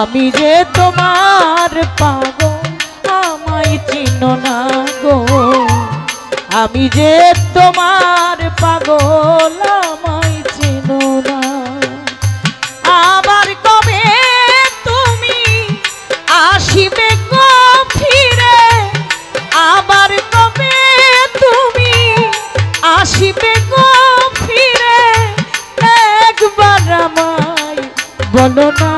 আমি যে তোমার পাগল, আমায় চিনো না গো। আমি যে তোমার পাগল, আমায় চিনো না। আবার কবে তুমি আসিবে গো ফিরে? আবার কবে তুমি আসিবে গো ফিরে? একবার আমায় বলো না।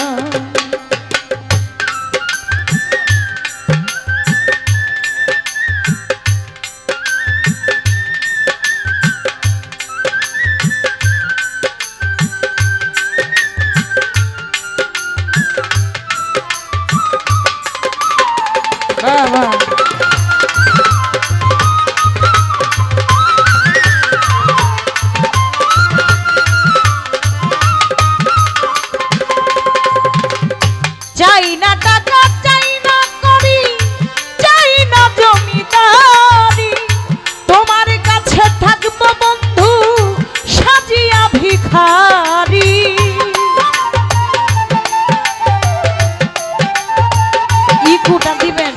ইকুটা দিবেন।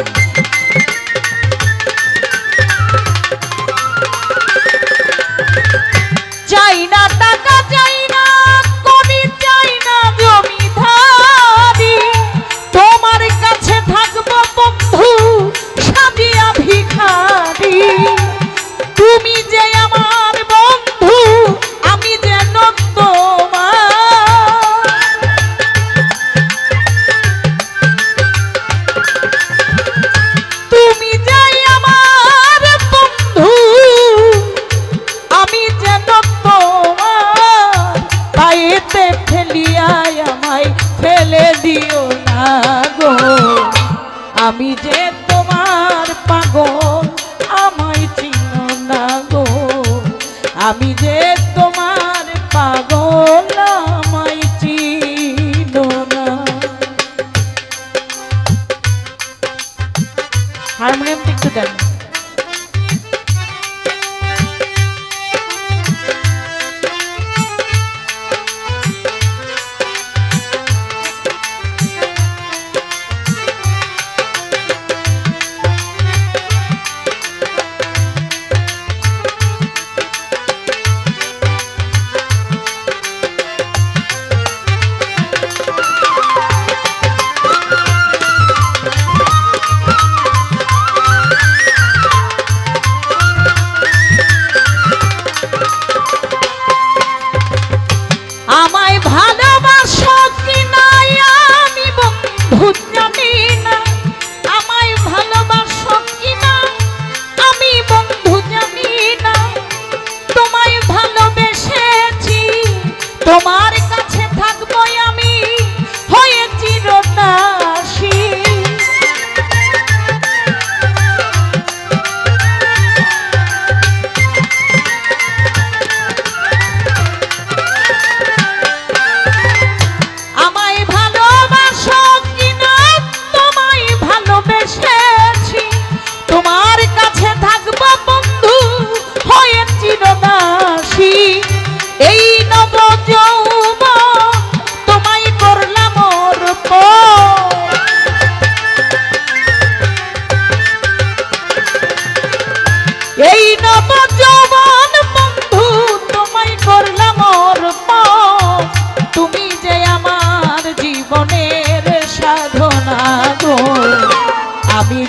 চাই না টাকা, চাই না কবি, চাই না জমিধারি তোমার কাছে থাকব বন্ধু আমি যে তোমার পাগল, আমায় চিনো না গো। আমি যে তোমার পাগল, আমায় চিনো না। হারমোনিয়ামটা একটু দেন।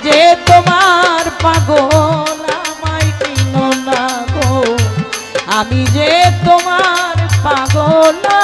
যে তোমার পাগল আমায় কিনো না গো। আমি যে তোমার পাগল না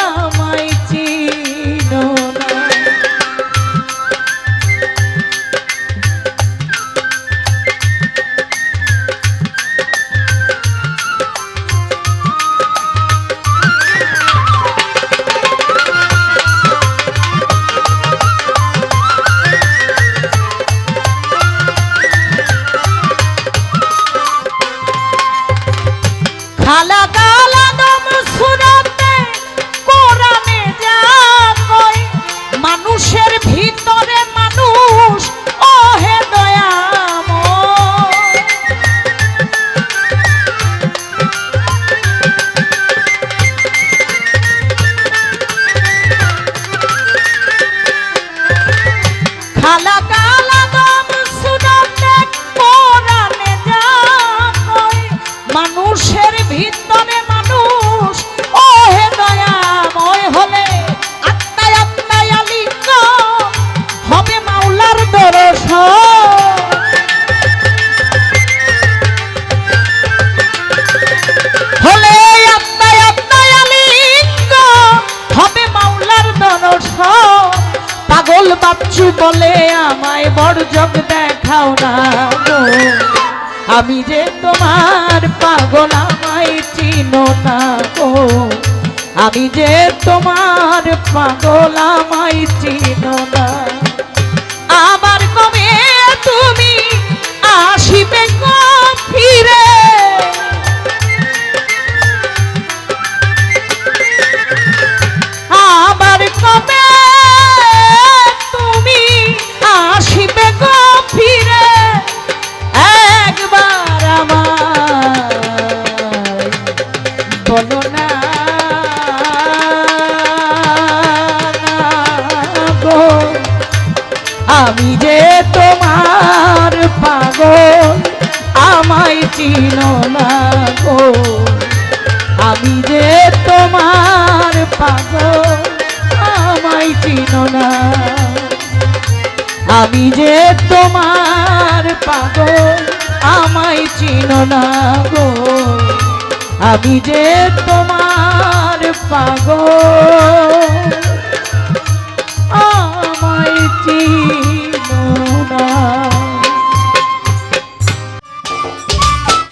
আমি যে তোমার পাগল আমায় চিনো না গো। আমি যে তোমার পাগল আমায় চিনো না। আবার কবে তুমি চিনো না গো। আমি যে তোমার পাগল, আমায় চিনো না। আমি যে তোমার পাগল, আমায় চিনো না গো। আমি যে তোমার পাগল।